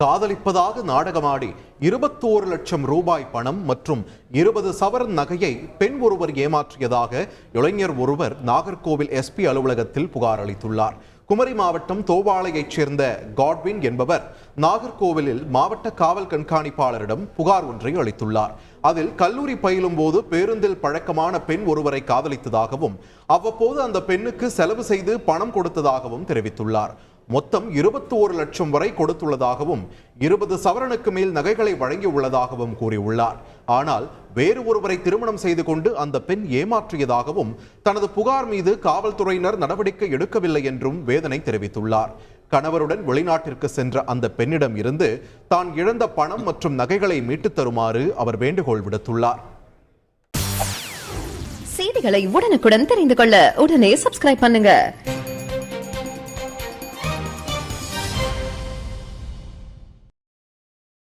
காதலிப்பதாக நாடகமாடி இருபத்தோரு லட்சம் ரூபாய் பணம் மற்றும் இருபது சவரன் நகையை பெண் ஒருவர் ஏமாற்றியதாக இளைஞர் ஒருவர் நாகர்கோவில் எஸ்பி அலுவலகத்தில் புகார் அளித்துள்ளார். குமரி மாவட்டம் தோவாளையைச் சேர்ந்த காட்வின் என்பவர் நாகர்கோவிலில் மாவட்ட காவல் கண்காணிப்பாளரிடம் புகார் ஒன்றை அளித்துள்ளார். அதில் கல்லூரி பயிலும் போது பேருந்தில் பழக்கமான பெண் ஒருவரை காதலித்ததாகவும் அவ்வப்போது அந்த பெண்ணுக்கு செலவு செய்து பணம் கொடுத்ததாகவும் தெரிவித்துள்ளார். மொத்தம் இருபத்தோரு லட்சம் வரை கொடுத்துள்ளதாகவும் இருபது சவரனுக்கு மேல் நகைகளை வழங்கியுள்ளதாகவும் கூறியுள்ளார். ஆனால் வேறு ஒருவரை திருமணம் செய்து கொண்டு அந்த பெண் ஏமாற்றியதாகவும் தனது புகார் மீது காவல்துறையினர் நடவடிக்கை எடுக்கவில்லை என்றும் வேதனை தெரிவித்துள்ளார். கணவருடன் வெளிநாட்டிற்கு சென்ற அந்த பெண்ணிடம் இருந்து தான் இழந்த பணம் மற்றும் நகைகளை மீட்டுத் தருமாறு அவர் வேண்டுகோள் விடுத்துள்ளார். செய்திகளை உடனுக்குடன் தெரிந்து கொள்ள உடனே சப்ஸ்கிரைப் பண்ணுங்க.